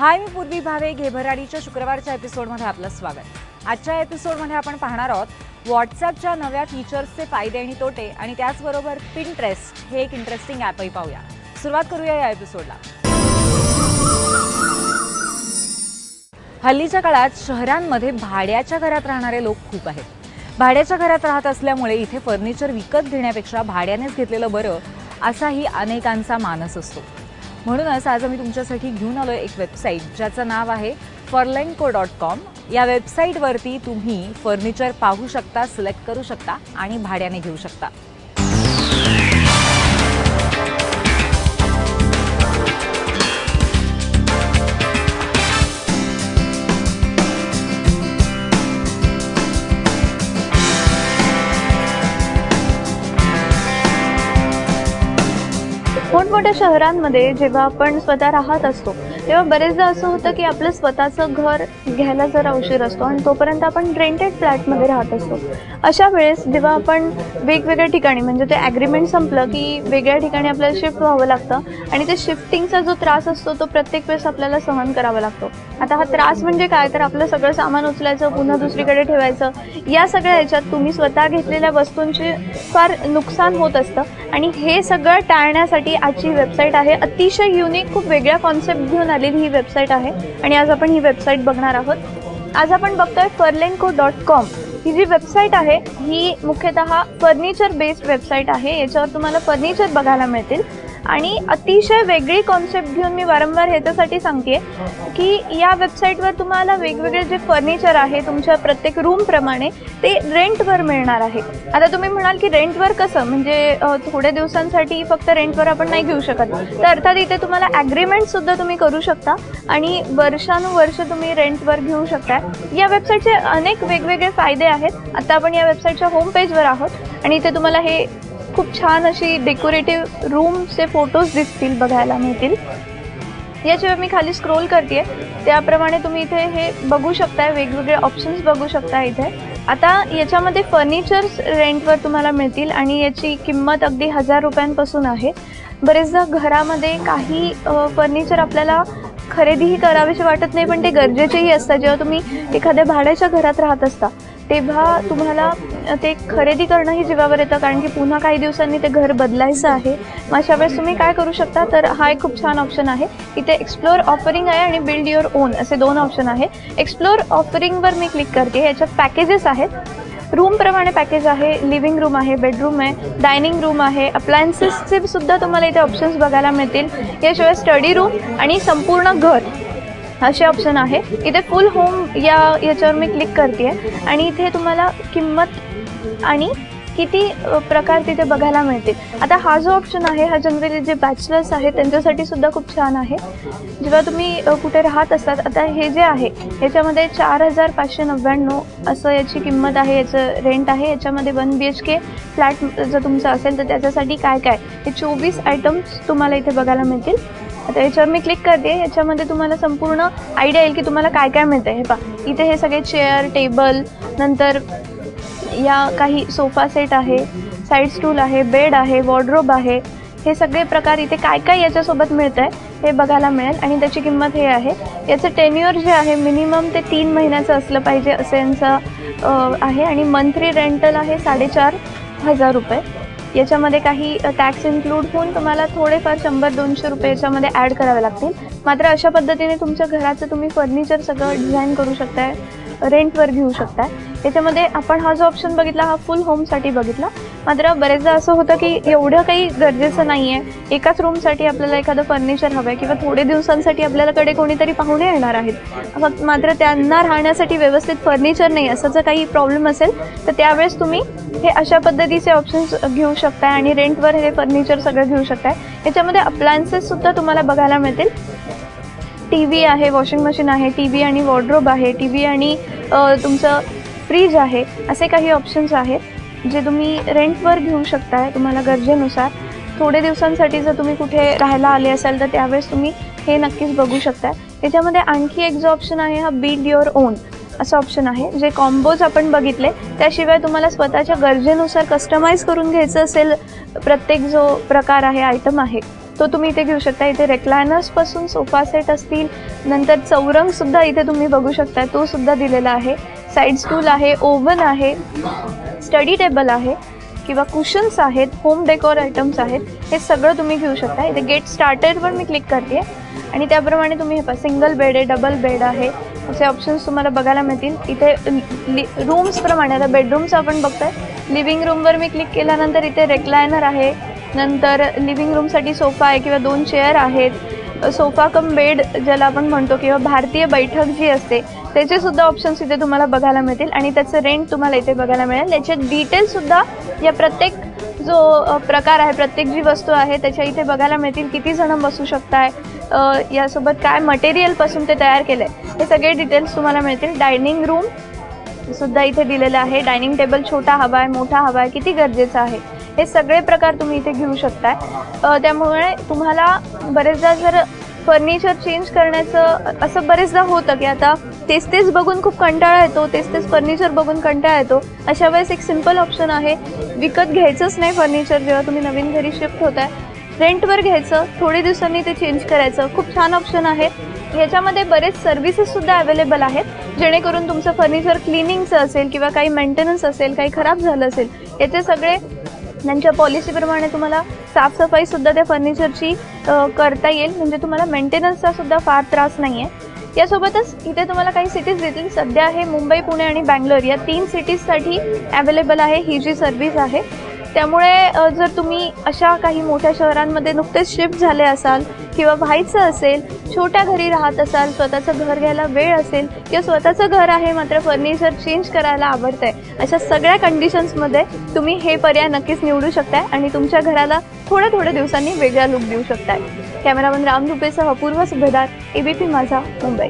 हाय मी पूर्वी भावे घेभराडीच्या शुक्रवारच्या एपिसोडमध्ये आपलं स्वागत. आजच्या एपिसोडमध्ये आपण पाहणार आहोत व्हॉट्सॲपच्या नव्या फीचर्सचे फायदे आणि तोटे आणि त्याचबरोबर पिंट्रेस्ट हे एक इंटरेस्टिंग ॲपही पाहूया. सुरुवात करूया या एपिसोडला. हल्लीच्या काळात शहरांमध्ये भाड्याच्या घरात राहणारे लोक खूप आहेत. भाड्याच्या घरात राहत असल्यामुळे इथे फर्निचर विकत घेण्यापेक्षा भाड्यानेच घेतलेलं बरं असाही अनेकांचा मानस असतो. म्हणूनच आज आम्ही तुमच्यासाठी घेऊन आलो एक वेबसाईट ज्याचं नाव आहे फर्लेंको डॉट कॉम या वेबसाईटवरती तुम्ही फर्निचर पाहू शकता सिलेक्ट करू शकता आणि भाड्याने घेऊ शकता. मोठमोठ्या शहरांमध्ये जेव्हा आपण स्वतः राहत असतो तेव्हा बरेचदा असं होतं की आपलं स्वतःचं घर घ्यायला जरा उशीर असतो आणि तोपर्यंत आपण रेंटेड फ्लॅटमध्ये राहत असतो. अशा वेळेस जेव्हा आपण वेगवेगळ्या ठिकाणी म्हणजे ते ॲग्रीमेंट संपलं की वेगळ्या ठिकाणी आपल्याला शिफ्ट व्हावं लागतं आणि ते शिफ्टिंगचा जो त्रास असतो तो प्रत्येक वेळेस आपल्याला सहन करावा लागतो. आता हा त्रास म्हणजे काय? तर आपलं सगळं सामान उचलायचं पुन्हा दुसरीकडे ठेवायचं. या सगळ्या ह्याच्यात तुम्ही स्वतः घेतलेल्या वस्तूंचे फार नुकसान होत असतं. आणि हे सगळं टाळण्यासाठी आजची वेबसाईट आहे. अतिशय युनिक खूप वेगळ्या कॉन्सेप्ट घेऊन आलेली ही वेबसाईट आहे. आणि आज आपण ही वेबसाईट बघणार आहोत. आज आपण बघतोय फर्लेंको डॉट कॉम. ही जी वेबसाईट आहे ही मुख्यतः फर्निचर बेस्ड वेबसाईट आहे. याच्यावर तुम्हाला फर्निचर बघायला मिळतील. आणि अतिशय वेगळी कॉन्सेप्ट घेऊन मी वारंवार ह्याच्यासाठी सांगते की या वेबसाईटवर तुम्हाला वेगवेगळे जे फर्निचर आहे तुमच्या प्रत्येक रूमप्रमाणे ते रेंटवर मिळणार आहे. आता तुम्ही म्हणाल की रेंटवर कसं? म्हणजे थोड्या दिवसांसाठी फक्त रेंटवर आपण नाही घेऊ शकत. तर अर्थात इथे तुम्हाला ॲग्रीमेंटसुद्धा तुम्ही करू शकता आणि वर्षानुवर्ष तुम्ही रेंटवर घेऊ शकता या वेबसाईटचे अनेक वेगवेगळे फायदे आहेत. आता आपण या वेबसाईटच्या होम पेजवर आहोत आणि इथे तुम्हाला हे खूप छान अशी डेकोरेटिव्ह रूमचे फोटोज दिसतील बघायला मिळतील. याशिवाय मी खाली स्क्रोल करते त्याप्रमाणे तुम्ही इथे हे बघू शकताय वेगवेगळे ऑप्शन्स बघू शकता इथे. आता याच्यामध्ये फर्निचर्स रेंटवर तुम्हाला मिळतील आणि याची किंमत अगदी हजार रुपयांपासून आहे. बरेचदा घरामध्ये काही फर्निचर आपल्याला खरेदीही करावीशी वाटत नाही पण ते गरजेचेही असतात. जेव्हा तुम्ही एखाद्या भाड्याच्या घरात राहत असता तेव्हा तुम्हाला ते खरेदी करणंही जीवावर येतं कारण की पुन्हा काही दिवसांनी ते घर बदलायचं आहे. मग अशा वेळेस तुम्ही काय करू शकता? तर हा एक खूप छान ऑप्शन आहे इथे एक्सप्लोअर ऑफरिंग आहे आणि बिल्ड युअर ओन असे दोन ऑप्शन आहे. एक्सप्लोअर ऑफरिंगवर मी क्लिक करते. याच्यात पॅकेजेस आहेत. रूमप्रमाणे पॅकेज आहे लिव्हिंग रूम आहे बेडरूम आहे डायनिंग रूम आहे अप्लायन्सेसचे सुद्धा तुम्हाला इथे ऑप्शन्स बघायला मिळतील. याशिवाय स्टडी रूम आणि संपूर्ण घर. असे ऑप्शन आहे. इथे फुल होम या याच्यावर मी क्लिक करते आहे आणि इथे तुम्हाला किंमत आणि किती प्रकार तिथे बघायला मिळतील. आता हा जो ऑप्शन आहे हा जनरली जे बॅचलर्स आहेत त्यांच्यासाठी सुद्धा खूप छान आहे. जेव्हा तुम्ही कुठे राहत असतात आता हे जे आहे याच्यामध्ये चार हजार पाचशे नव्याण्णव असं याची किंमत आहे याचं रेंट आहे. याच्यामध्ये one B H K flat जर तुमचं असेल तर त्याच्यासाठी काय काय? हे चोवीस आयटम्स तुम्हाला इथे बघायला मिळतील. आता याच्यावर मी क्लिक करते. याच्यामध्ये तुम्हाला संपूर्ण आयडिया येईल की तुम्हाला काय काय मिळतं हे पहा. इथे हे सगळे चेअर टेबल नंतर या काही सोफा सेट आहे साईड स्टूल आहे बेड आहे वॉर्ड्रोब आहे. हे सगळे प्रकार इथे काय काय याच्यासोबत मिळतं आहे हे बघायला मिळेल. आणि त्याची किंमत हे आहे. याचं टेन्युअर जे आहे मिनिमम ते तीन महिन्याचं असलं पाहिजे असं यांचं आहे. आणि मंथली रेंटल आहे साडेचार हजार रुपये. याच्यामध्ये काही टॅक्स इन्क्लूड होऊन तुम्हाला थोडेफार शंभर दोनशे रुपये याच्यामध्ये ॲड करावे लागतील. मात्र अशा पद्धतीने तुमच्या घराचं तुम्ही फर्निचर सगळं डिझाईन करू शकताय रेंटवर घेऊ शकताय. याच्यामध्ये आपण हा जो ऑप्शन बघितला हा फुल होमसाठी बघितला. मात्र बरेचदा असं होतं की एवढं काही गरजेचं नाही आहे एकाच रूमसाठी आपल्याला एखादं फर्निचर हवं आहे किंवा थोडे दिवसांसाठी आपल्याकडे कोणीतरी पाहुणे येणार आहेत. फक्त मात्र त्यांना राहण्यासाठी व्यवस्थित फर्निचर नाही असं जर काही प्रॉब्लेम असेल तर त्यावेळेस तुम्ही हे अशा पद्धतीचे ऑप्शन्स घेऊ शकताय आणि रेंटवर हे फर्निचर सगळं घेऊ शकताय. याच्यामध्ये अप्लायन्सेससुद्धा तुम्हाला बघायला मिळतील. टी व्ही आहे वॉशिंग मशीन आहे टी व्ही आणि वॉर्ड्रोब आहे टी व्ही आणि तुमचं फ्रीज आहे असे काही ऑप्शन्स आहेत. जे तुम्ही रेंटवर घेऊ शकताय तुम्हाला गरजेनुसार थोडे दिवसांसाठी जर तुम्ही कुठे राहायला आले असाल तर त्यावेळेस तुम्ही हे नक्कीच बघू शकता याच्यामध्ये आणखी एक जो ऑप्शन आहे हा बीड युअर ओन असं ऑप्शन आहे जे कॉम्बोज आपण बघितले त्याशिवाय तुम्हाला स्वतःच्या गरजेनुसार कस्टमाइज करून घ्यायचं असेल प्रत्येक जो प्रकार आहे आयटम आहे तो तुम्ही इथे घेऊ शकता. इथे रेक्लायनर्सपासून सोफा सेट असतील नंतर चौरंगसुद्धा इथे तुम्ही बघू शकता तो सुद्धा दिलेला आहे. साईड स्टूल आहे ओव्हन आहे. स्टडी टेबल आहे किंवा कुशन्स आहेत होम डेकोर आयटम्स आहेत हे सगळं तुम्ही घेऊ शकता. इथे गेट स्टार्टरवर मी क्लिक करते आणि त्याप्रमाणे तुम्ही हे पहा सिंगल बेड आहे डबल बेड आहे असे ऑप्शन्स तुम्हाला बघायला मिळतील. इथे रूम्सप्रमाणे आता बेडरूम्स आपण बघतोय लिव्हिंग रूमवर मी क्लिक केल्यानंतर इथे रेक्लायनर आहे नंतर लिव्हिंग रूमसाठी सोफा आहे किंवा दोन चेअर आहेत सोफा कम बेड ज्याला आपण म्हणतो किंवा भारतीय बैठक जी असते त्याचे सुद्धा ऑप्शन्स इथे तुम्हाला बघायला मिळतील. आणि त्याचं रेंट तुम्हाला इथे बघायला मिळेल. याचे डिटेल्ससुद्धा या प्रत्येक जो प्रकार आहे प्रत्येक जी वस्तू आहे त्याच्या इथे बघायला मिळतील. किती जण बसू शकताय यासोबत काय मटेरियलपासून ते तयार केलं आहे हे सगळे डिटेल्स तुम्हाला मिळतील. डायनिंग रूम सुद्धा इथे दिलेलं आहे. डायनिंग टेबल छोटा हवा आहे मोठा हवा आहे किती गरजेचं आहे हे सगळे प्रकार तुम्ही इथे घेऊ शकताय. त्यामुळे तुम्हाला बरेचदा जर फर्निचर चेंज करण्याचं असं बरेचदा होतं की आता तेच तेच बघून खूप कंटाळा येतो तेच तेच फर्निचर बघून कंटाळा येतो. अशा वेळेस एक सिंपल ऑप्शन आहे विकत घ्यायचंच नाही फर्निचर जेव्हा तुम्ही नवीन घरी शिफ्ट होत आहे रेंटवर घ्यायचं थोडे दिवसांनी ते चेंज करायचं खूप छान ऑप्शन आहे. ह्याच्यामध्ये बरेच सर्व्हिसेससुद्धा अवेलेबल आहेत जेणेकरून तुमचं फर्निचर क्लिनिंगचं असेल किंवा काही मेंटेनन्स असेल काही खराब झालं असेल याचे सगळे त्यांच्या पॉलिसीप्रमाणे तुम्हाला साफसफाई सुद्धा त्या फर्निचरची करता येईल. म्हणजे तुम्हाला मेंटेनन्सचा सुद्धा फार त्रास नाही आहे यासोबतच इथे तुम्हाला काही सिटीज देतील सध्या हे मुंबई पुणे आणि बँगलोर. या तीन सिटीजसाठी अवेलेबल आहे ही जी सर्व्हिस आहे. त्यामुळे जर तुम्ही अशा काही मोठ्या शहरांमध्ये नुकतेच शिफ्ट झाले असाल किंवा व्हायचं असेल छोट्या घरी राहत असाल स्वतःचं घर घ्यायला वेळ असेल किंवा स्वतःचं घर आहे मात्र फर्निचर चेंज करायला आवडतं आहे अशा सगळ्या कंडिशन्समध्ये तुम्ही हे पर्याय नक्कीच निवडू शकताय आणि तुमच्या घराला थोड्या थोड्या दिवसांनी वेगळा लुक देऊ शकताय. कॅमेरामन राम धुपेसह अपूर्व सुभेदार एबीपी माझा मुंबई.